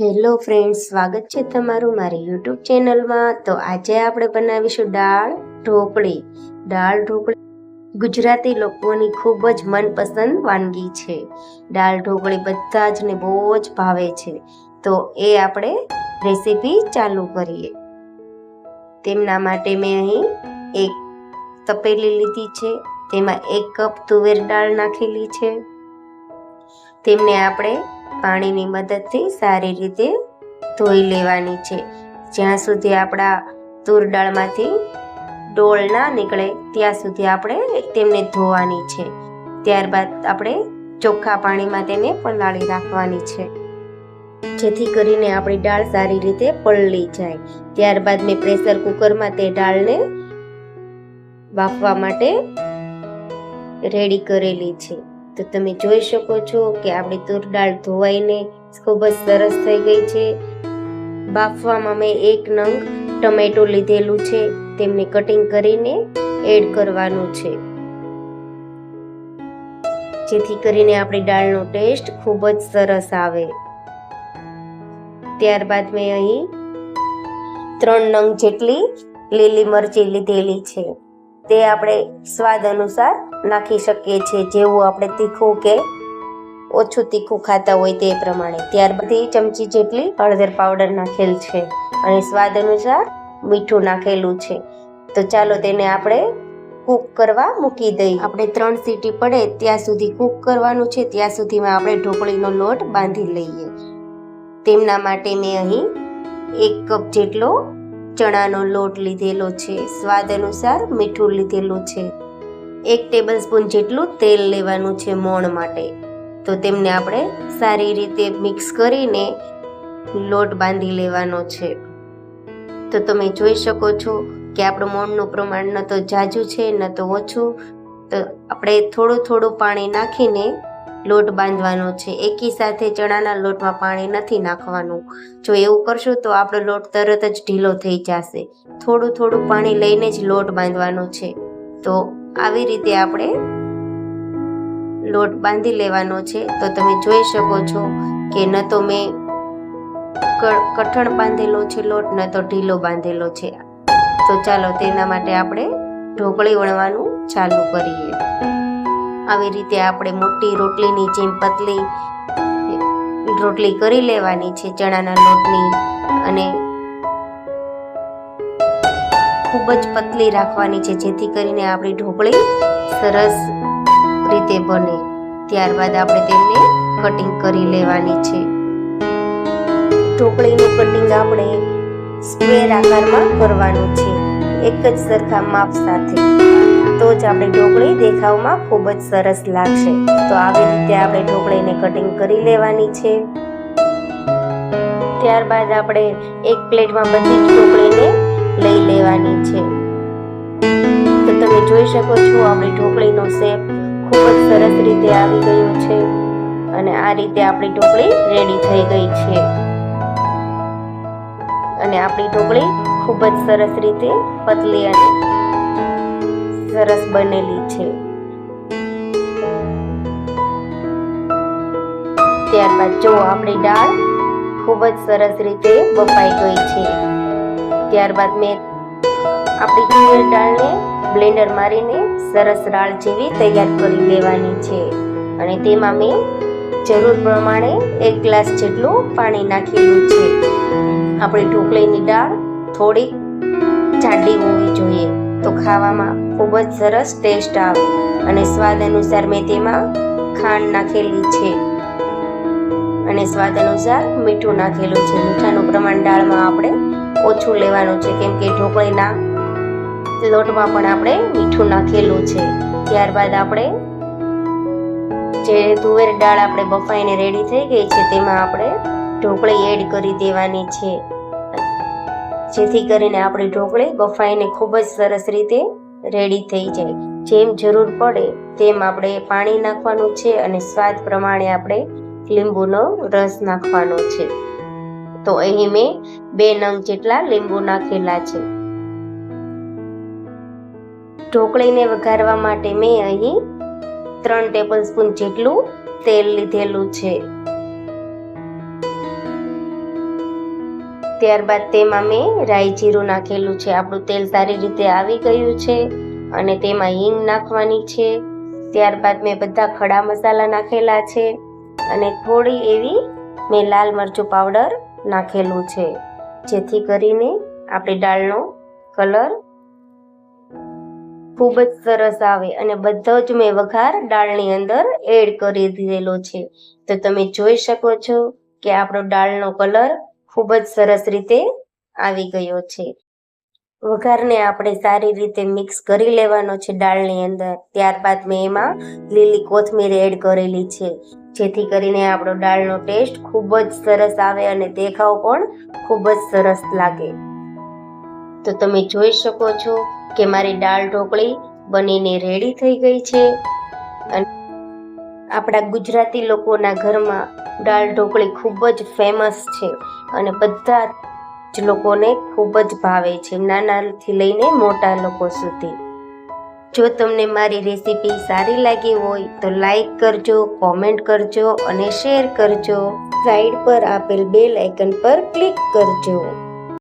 Hello friends સ્વાગત છે તમારું મારી યુટ્યુબ ચેનલમાં તો આજે આપણે બનાવીશું દાળ ઢોકળી. દાળ ઢોકળી ગુજરાતી લોકોની ખૂબ જ મનપસંદ વાનગી છે. દાળ ઢોકળી બધા જ ને બહુ જ ભાવે છે. તો એ આપણે રેસીપી ચાલુ કરીએ. તેમના માટે મેં અહીં એક તપેલી લીધી છે. તેમાં એક કપ તુવેર દાળ નાખેલી છે. તેમને આપણે પાણીની મદદથી સારી રીતે ધોઈ લેવાની છે. જ્યાં સુધી આપણા તૂર દાળમાંથી ડોળ ના નીકળે, ત્યાં સુધી આપણે તેમને ધોવાની છે. ત્યારબાદ આપણે ચોખ્ખા પાણીમાં તેને પલાળી રાખવાની છે. જેથી કરીને આપણી દાળ સારી રીતે પલળી જાય. ત્યારબાદ મેં પ્રેશર કુકરમાં તે દાળને બાફવા માટે રેડી કરેલી છે. તો તમે જોઈ શકો છો કે આપણી તુર દાળ ધોવાઈને ખૂબ જ સરસ થઈ ગઈ છે. બાફવામાં મેં એક નંગ ટમેટો લીધેલું છે. તેમને કટિંગ કરીને એડ કરવાનું છે. જેથી કરીને આપણી દાળનો ટેસ્ટ ખૂબ જ સરસ આવે. ત્યારબાદ મેં અહીં ત્રણ નંગ જેટલી લીલી મરચી લીધેલી છે. તે આપણે સ્વાદ અનુસાર નાખી શકીએ છીએ. જેવું આપણે તીખું કે ઓછું તીખું ખાતા હોય તે પ્રમાણે. ત્યારબાદ ચમચી જેટલી હળદર પાવડર નાખેલ છે અને સ્વાદ અનુસાર મીઠું નાખેલું છે. તો ચાલો તેને આપણે કૂક કરવા મૂકી દઈ આપણે ત્રણ સીટી પડે ત્યાં સુધી કૂક કરવાનું છે. ત્યાં સુધીમાં આપણે ઢોકળીનો લોટ બાંધી લઈએ. તેમના માટે મેં અહીં એક કપ જેટલો ચણાનો લોટ લીધેલો છે, સ્વાદ અનુસાર મીઠું લીધેલું છે. એક ટેબલ સ્પૂન જેટલું તેલ લેવાનું છે મોણ માટે. તો તેમને આપણે સારી રીતે મિક્સ કરીને લોટ બાંધી લેવાનો છે. તો તમે જોઈ શકો છો કે આપણું મોણનું પ્રમાણ ન તો ઝાઝું છે, ન તો ઓછું. તો આપણે થોડું થોડું પાણી નાખીને લોટ બાંધવાનો છે. એકી સાથે ચણાના લોટમાં પાણી નથી નાખવાનું. જો એવું કરશું તો આપણો લોટ તરત જ ઢીલો થઈ જશે. થોડું થોડું પાણી લઈને જ લોટ બાંધવાનો છે. તો આવી રીતે આપણે લોટ બાંધી લેવાનો છે. તો તમે જોઈ શકો છો કે ન તો મેં કઠણ બાંધેલો છે લોટ, ન તો ઢીલો બાંધેલો છે. તો ચાલો તેના માટે આપણે ઢોકળી વણવાનું ચાલુ કરીએ. આવી રીતે આપણે મોટી રોટલીની જેમ પતલી, રોટલી કરી લેવાની છે ચણાના લોટની અને ખૂબ જ પતલી રાખવાની છે, જેથી કરીને આપણી ઢોકળી સરસ રીતે બને. ત્યારબાદ આપણે તેમને કટિંગ કરી લેવાની છે. ઢોકળીનું કટિંગ આપણે સ્ક્વેર આકારમાં કરવાનું છે, એક જ સરખા માપ સાથે. તો જ આપણી ઢોકળી દેખાવમાં ખૂબ જ સરસ લાગશે. તો આવી રીતે આપણે ઢોકળીને કટિંગ કરી લેવાની છે. ત્યારબાદ આપણે એક પ્લેટમાં બધી જ ઢોકળીને લઈ લેવાની છે. તો તમે જોઈ શકો છો આપણી ઢોકળીનો શેપ ખૂબ જ સરસ રીતે આવી ગયો છે અને આ રીતે આપણી ઢોકળી રેડી થઈ ગઈ છે. અને આપણી ઢોકળી ખૂબ જ સરસ રીતે પતલી અને સરસ બનેલી છે. ત્યારબાદ જો આપણી દાળ ખૂબ જ સરસ રીતે બફાઈ ગઈ છે. ત્યારબાદ મેં આપણી તુવેર દાળને બ્લેન્ડર મારીને સરસ દાળ જેવી તૈયાર કરી લેવાની છે. અને તેમાં મેં જરૂર પ્રમાણે એક ગ્લાસ જેટલું પાણી નાખેલું છે. આપણી ઢોકળીની દાળ થોડીક જાડી હોવી જોઈએ. તો ખાવામાં ખૂબ જ સરસ ટેસ્ટ આવે અને સ્વાદ અનુસાર મેં તેમાં ખાંડ નાખેલી છે. અને સ્વાદ અનુસાર મીઠું નાખેલું છે. મીઠાનું પ્રમાણ દાળમાં આપણે ઓછું લેવાનું છે. કેમ કે ઢોકળીના લોટમાં પણ આપણે મીઠું નાખેલું છે. ત્યારબાદ આપણે જે તુવેર દાળ આપણે બફાઈને રેડી થઈ ગઈ છે, તેમાં આપણે ઢોકળી એડ કરી દેવાની છે. જેથી કરીને આપણી ઢોકળી બફાઈને ખૂબ જ સરસ રીતે રેડી થઈ જાય. જેમ જરૂર પડે તેમ આપણે પાણી નાખવાનું છે અને સ્વાદ પ્રમાણે આપણે લીંબુનો રસ નાખવાનો છે. તો અહીં મેં બે નંગ જેટલા લીંબુ નાખેલા છે. ઢોકળીને વઘારવા માટે મેં અહીં ત્રણ ટેબલ સ્પૂન જેટલું તેલ લીધેલું છે. ત્યારબાદ તેમાં મેં રાઈ જીરું નાખેલું છે. આપણું તેલ સારી રીતે આવી ગયું છે અને તેમાં હિંગ નાખવાની છે. ત્યારબાદ મેં બધા ખડા મસાલા નાખેલા છે અને થોડી એવી મેં લાલ મરચું પાવડર નાખેલું છે, જેથી કરીને આપણી દાળનો કલર ખૂબ જ સરસ આવે અને બધો જ મેં વઘાર દાળની અંદર એડ કરી દીધેલો છે. તો તમે જોઈ શકો છો કે આપણો દાળનો કલર ખૂબ જ સરસ રીતે આવી ગયો છે. વઘારને આપણે સારી રીતે મિક્સ કરી લેવાનો છે દાળની અંદર. ત્યારબાદ મેં એમાં લીલી કોથમીર એડ કરેલી છે. જેથી કરીને આપણો દાળનો ટેસ્ટ ખૂબ જ સરસ આવે અને દેખાવ પણ ખૂબ જ સરસ લાગે. તો તમે જોઈ શકો છો કે મારી દાળ ઢોકળી બનીને રેડી થઈ ગઈ છે. અને આપણા ગુજરાતી લોકોના ઘરમાં દાળ ઢોકળી ખૂબ જ ફેમસ છે અને બધા જ લોકોને ખૂબ જ ભાવે છે નાનાથી લઈને મોટા લોકો સુધી. જો તમને મારી રેસીપી સારી લાગી હોય તો લાઈક કરજો કોમેન્ટ કરજો અને શેર કરજો. સાઈડ પર આપેલ બેલ આઇકન પર ક્લિક કરજો.